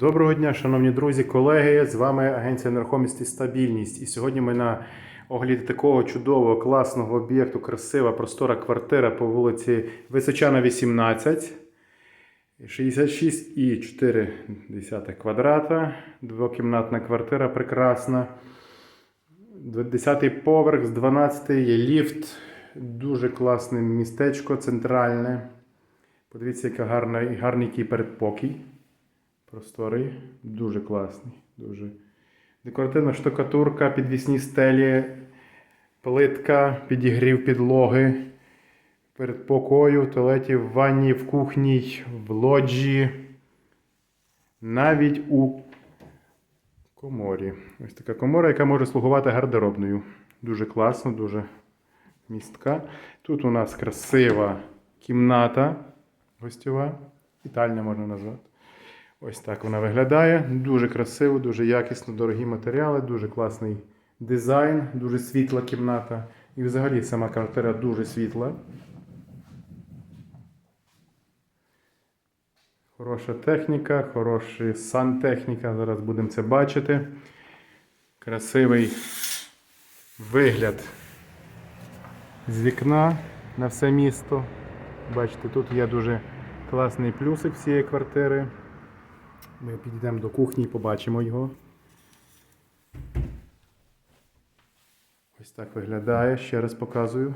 Доброго дня, шановні друзі, колеги. З вами агенція нерухомості Стабільність. І сьогодні ми на огляді такого чудового, класного об'єкту, красива, простора квартира по вулиці Височана, 18, 66,4 квадрата. Двокімнатна квартира прекрасна. 10-й поверх з 12 є ліфт. Дуже класне містечко центральне. Подивіться, яка гарна, гарний який передпокій. Просторий, дуже класний. Дуже. Декоративна штукатурка, підвісні стелі, плитка, підігрів підлоги. Перед покою, в туалеті, в ванні, в кухні, в лоджі. Навіть у коморі. Ось така комора, яка може слугувати гардеробною. Дуже класно, дуже містка. Тут у нас красива кімната гостьова, вітальня можна назвати. Ось так вона виглядає. Дуже красиво, дуже якісно, дорогі матеріали, дуже класний дизайн, дуже світла кімната. І взагалі сама квартира дуже світла. Хороша техніка, хороша сантехніка. Зараз будемо це бачити. Красивий вигляд з вікна на все місто. Бачите, тут є дуже класний плюсик всієї квартири. Ми підійдемо до кухні і побачимо його. Ось так виглядає, ще раз показую.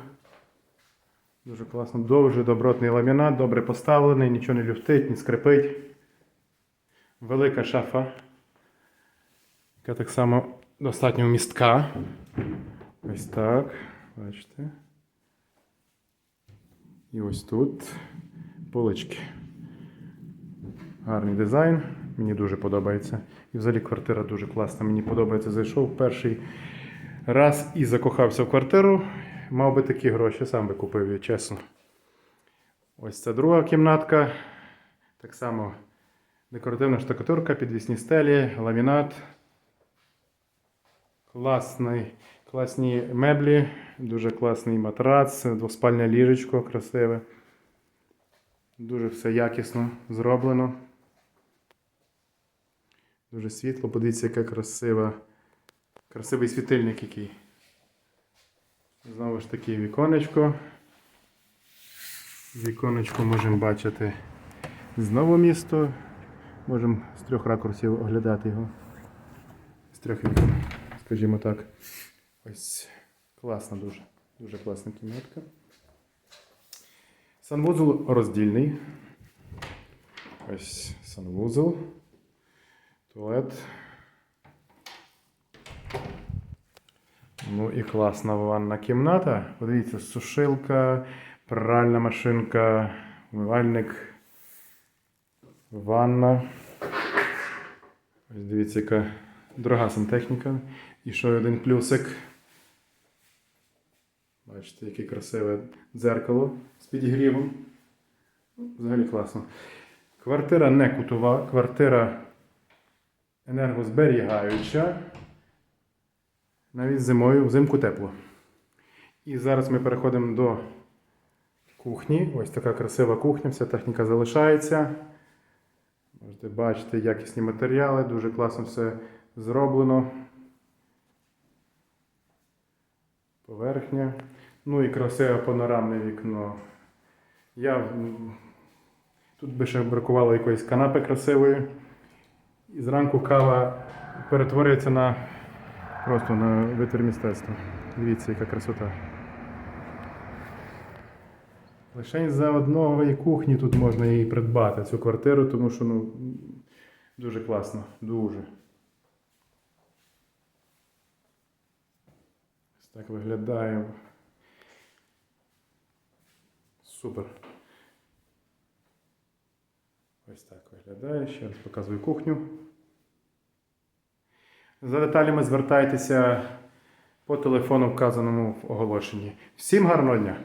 Дуже класно. Дуже добротний ламінат, добре поставлений, нічого не люфтить, не скрипить. Велика шафа, яка так само достатньо містка. Ось так. Бачите. І ось тут полички. Гарний дизайн, мені дуже подобається. І взагалі квартира дуже класна. Мені подобається. Зайшов перший раз і закохався в квартиру. Мав би такі гроші, сам би купив її, чесно. Ось це друга кімнатка. Так само декоративна штукатурка, підвісні стелі, ламінат. Класний, класні меблі, дуже класний матрац, двоспальне ліжечко красиве. Дуже все якісно зроблено. Дуже світло. Подивіться, яка красива. Красивий світильник який. Знову ж таки віконечко. Віконечко можемо бачити знову місто. Можемо з трьох ракурсів оглядати його. З трьох вікон, скажімо так. Ось класна дуже. Дуже класна кімнатка. Санвузол роздільний. Ось санвузол. Туалет. Ну і класна ванна кімната. Подивіться, сушилка, пральна машинка, умивальник, ванна. Ось дивіться, яка дорога сантехніка. І ще один плюсик. Бачите, яке красиве дзеркало з підігрівом. Взагалі класно. Квартира не кутова, квартира енергозберігаюча. Навіть зимою, взимку тепло. І зараз ми переходимо до кухні. Ось така красива кухня, вся техніка залишається. Можете бачити якісні матеріали, дуже класно все зроблено. Поверхня. Ну і красиве панорамне вікно. Я... Тут би ще бракувало якоїсь канапи красивої. І зранку кава перетворюється на просто на витвір мистецтва. Дивіться, яка красота. Лише за одної кухні тут можна її придбати, цю квартиру, тому що ну, дуже класно. Дуже. Ось так виглядає. Супер. Ось так виглядає. Ще раз показую кухню. За деталями звертайтеся по телефону, вказаному в оголошенні. Всім гарного дня!